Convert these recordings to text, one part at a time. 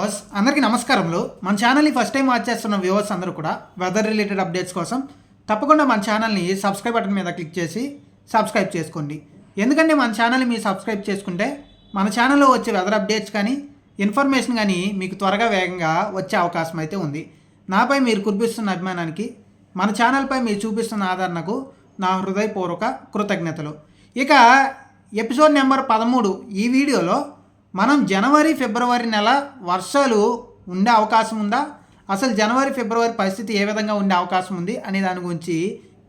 Boss అందరికీ నమస్కారములు. మన ఛానల్ని ఫస్ట్ టైం వాచ్ చేస్తున్న వ్యూవర్స్ అందరూ కూడా వెదర్ రిలేటెడ్ అప్డేట్స్ కోసం తప్పకుండా మన ఛానల్ని సబ్స్క్రైబ్ బటన్ మీద క్లిక్ చేసి సబ్స్క్రైబ్ చేసుకోండి. ఎందుకంటే మన ఛానల్ని మీరు సబ్స్క్రైబ్ చేసుకుంటే మన ఛానల్లో వచ్చే వెదర్ అప్డేట్స్ కానీ ఇన్ఫర్మేషన్ కానీ మీకు త్వరగా వేగంగా వచ్చే అవకాశం అయితే ఉంది. నాపై మీరు కురిపిస్తున్న అభిమానానికి మన ఛానల్పై మీరు చూపిస్తున్న ఆదరణకు నా హృదయపూర్వక కృతజ్ఞతలు. ఇక ఎపిసోడ్ నెంబర్ పదమూడు ఈ వీడియోలో మనం జనవరి ఫిబ్రవరి నెల వర్షాలు ఉండే అవకాశం ఉందా? అసలు జనవరి ఫిబ్రవరి పరిస్థితి ఏ విధంగా ఉండే అవకాశం ఉంది అనే దాని గురించి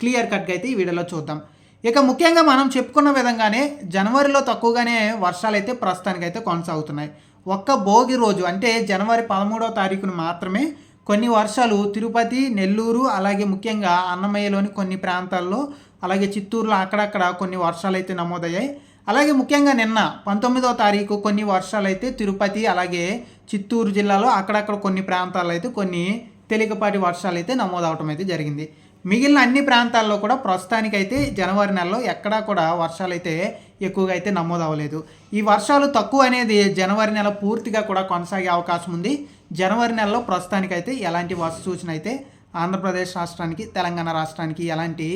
క్లియర్ కట్గా అయితే ఈ వీడియోలో చూద్దాం. ఇక ముఖ్యంగా మనం చెప్పుకున్న విధంగానే జనవరిలో తక్కువగానే వర్షాలు అయితే ప్రస్తుతానికైతే కొనసాగుతున్నాయి. ఒక్క భోగి రోజు అంటే జనవరి పదమూడవ తారీఖున మాత్రమే కొన్ని వర్షాలు తిరుపతి నెల్లూరు అలాగే ముఖ్యంగా అన్నమయ్యలోని కొన్ని ప్రాంతాల్లో అలాగే చిత్తూరులో అక్కడక్కడ కొన్ని వర్షాలు అయితే నమోదయ్యాయి. అలాగే ముఖ్యంగా నిన్న పంతొమ్మిదో తారీఖు కొన్ని వర్షాలు అయితే తిరుపతి అలాగే చిత్తూరు జిల్లాలో అక్కడక్కడ కొన్ని ప్రాంతాల్లో అయితే కొన్ని తేలికపాటి వర్షాలు అయితే నమోదవటం అయితే జరిగింది. మిగిలిన అన్ని ప్రాంతాల్లో కూడా ప్రస్తుతానికైతే జనవరి నెలలో ఎక్కడా కూడా వర్షాలు అయితే ఎక్కువగా అయితే నమోదవ్వలేదు. ఈ వర్షాలు తక్కువ అనేది జనవరి నెల పూర్తిగా కూడా కొనసాగే అవకాశం ఉంది జనవరి నెలలో ప్రస్తుతానికైతే ఎలాంటి వర్ష సూచన అయితే ఆంధ్రప్రదేశ్ రాష్ట్రానికి తెలంగాణ రాష్ట్రానికి ఎలాంటి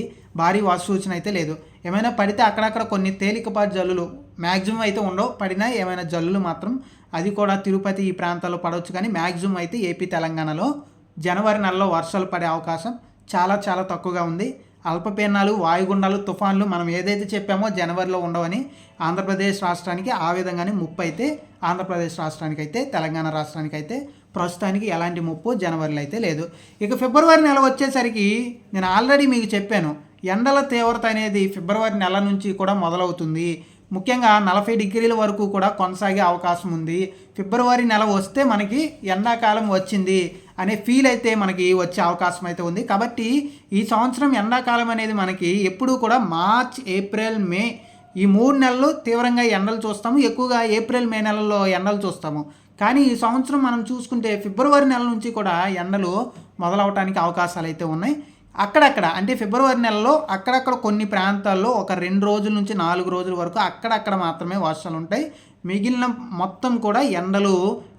భారీ వర్ష సూచన అయితే లేదు. ఏమైనా పడితే అక్కడక్కడ కొన్ని తేలికపాటి జల్లులు మ్యాక్సిమం అయితే ఉండవు. పడినా ఏమైనా జల్లులు మాత్రం అది కూడా తిరుపతి ఈ ప్రాంతాల్లో పడవచ్చు. కానీ మ్యాక్సిమం అయితే ఏపీ తెలంగాణలో జనవరి నెలలో వర్షాలు పడే అవకాశం చాలా చాలా తక్కువగా ఉంది. అల్పపీడనాలు వాయుగుండాలు తుఫాన్లు మనం ఏదైతే చెప్పామో జనవరిలో ఉండవని ఆంధ్రప్రదేశ్ రాష్ట్రానికి ఆ విధంగానే ముప్పు అయితే ఆంధ్రప్రదేశ్ రాష్ట్రానికి అయితే తెలంగాణ రాష్ట్రానికి అయితే ప్రస్తుతానికి ఎలాంటి ముప్పు జనవరిలో అయితే లేదు. ఇక ఫిబ్రవరి నెల వచ్చేసరికి నేను ఆల్రెడీ మీకు చెప్పాను ఎండల తీవ్రత అనేది ఫిబ్రవరి నెల నుంచి కూడా మొదలవుతుంది. ముఖ్యంగా నలభై డిగ్రీల వరకు కూడా కొనసాగే అవకాశం ఉంది. ఫిబ్రవరి నెల వస్తే మనకి ఎండాకాలం వచ్చింది. అనే ఫీల్ అయితే మనకి వచ్చే అవకాశం అయితే ఉంది. కాబట్టి ఈ సంవత్సరం ఎండాకాలం అనేది మనకి ఎప్పుడూ కూడా మార్చ్ ఏప్రిల్ మే ఈ మూడు నెలలు తీవ్రంగా ఎండలు చూస్తాము. ఎక్కువగా ఏప్రిల్ మే నెలల్లో ఎండలు చూస్తాము. కానీ ఈ సంవత్సరం మనం చూసుకుంటే ఫిబ్రవరి నెల నుంచి కూడా ఎండలు మొదలవటానికి అవకాశాలు అయితే ఉన్నాయి. అక్కడక్కడ అంటే ఫిబ్రవరి నెలలో అక్కడక్కడ కొన్ని ప్రాంతాల్లో ఒక రెండు రోజుల నుంచి నాలుగు రోజుల వరకు అక్కడక్కడ మాత్రమే వర్షాలు ఉంటాయి. మిగిలిన మొత్తం కూడా ఎండలు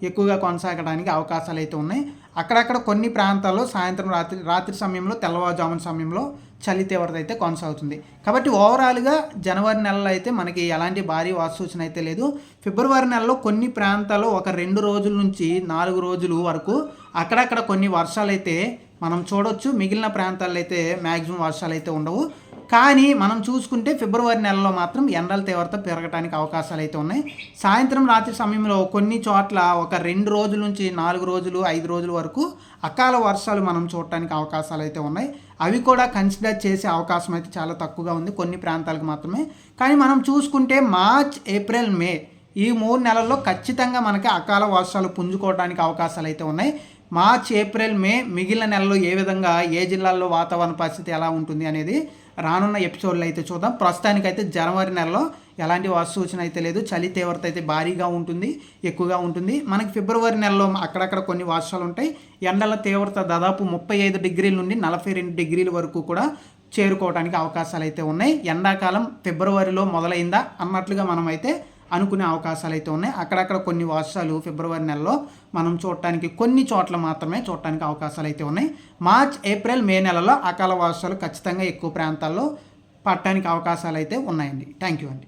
ఎక్కువగా కొనసాగడానికి అవకాశాలు అయితే ఉన్నాయి. అక్కడక్కడ కొన్ని ప్రాంతాల్లో సాయంత్రం రాత్రి రాత్రి సమయంలో తెల్లవారుజామున సమయంలో చలి తీవ్రత అయితే కొనసాగుతుంది. కాబట్టి ఓవరాల్గా జనవరి నెలలో అయితే మనకి ఎలాంటి భారీ సూచన అయితే లేదు. ఫిబ్రవరి నెలలో కొన్ని ప్రాంతాల్లో ఒక రెండు రోజుల నుంచి నాలుగు రోజులు వరకు అక్కడక్కడ కొన్ని వర్షాలు అయితే మనం చూడొచ్చు. మిగిలిన ప్రాంతాల్లో అయితే మ్యాక్సిమం వర్షాలు అయితే ఉండవు. కానీ మనం చూసుకుంటే ఫిబ్రవరి నెలలో మాత్రం ఎండల తీవ్రత పెరగడానికి అవకాశాలు అయితే ఉన్నాయి. సాయంత్రం రాత్రి సమయంలో కొన్ని చోట్ల ఒక రెండు రోజుల నుంచి నాలుగు రోజులు ఐదు రోజుల వరకు అకాల వర్షాలు మనం చూడటానికి అవకాశాలు అయితే ఉన్నాయి. అవి కూడా కన్సిడర్ చేసే అవకాశం అయితే చాలా తక్కువగా ఉంది కొన్ని ప్రాంతాలకు మాత్రమే. కానీ మనం చూసుకుంటే మార్చ్ ఏప్రిల్ మే ఈ మూడు నెలల్లో ఖచ్చితంగా మనకి అకాల వర్షాలు పుంజుకోవడానికి అవకాశాలు అయితే ఉన్నాయి. మార్చ్ ఏప్రిల్ మే మిగిలిన నెలలో ఏ విధంగా ఏ జిల్లాల్లో వాతావరణ పరిస్థితి ఎలా ఉంటుంది అనేది రానున్న ఎపిసోడ్లో అయితే చూద్దాం. ప్రస్తుతానికైతే జనవరి నెలలో ఎలాంటి వర్ష సూచన అయితే లేదు. చలి తీవ్రత అయితే భారీగా ఉంటుంది ఎక్కువగా ఉంటుంది. మనకి ఫిబ్రవరి నెలలో అక్కడక్కడ కొన్ని వర్షాలు ఉంటాయి. ఎండల తీవ్రత దాదాపు ముప్పై ఐదు డిగ్రీల నుండి నలభై రెండు డిగ్రీల వరకు కూడా చేరుకోవడానికి అవకాశాలు అయితే ఉన్నాయి. ఎండాకాలం ఫిబ్రవరిలో మొదలైందా అన్నట్లుగా మనం అయితే అనుకునే అవకాశాలు అయితే ఉన్నాయి. అక్కడక్కడ కొన్ని వర్షాలు ఫిబ్రవరి నెలలో మనం చూడటానికి కొన్ని చోట్ల మాత్రమే చూడటానికి అవకాశాలు అయితే ఉన్నాయి. మార్చ్ ఏప్రిల్ మే నెలలో అకాల వర్షాలు ఖచ్చితంగా ఎక్కువ ప్రాంతాల్లో పడటానికి అవకాశాలు అయితే ఉన్నాయండి. థ్యాంక్ యూ అండి.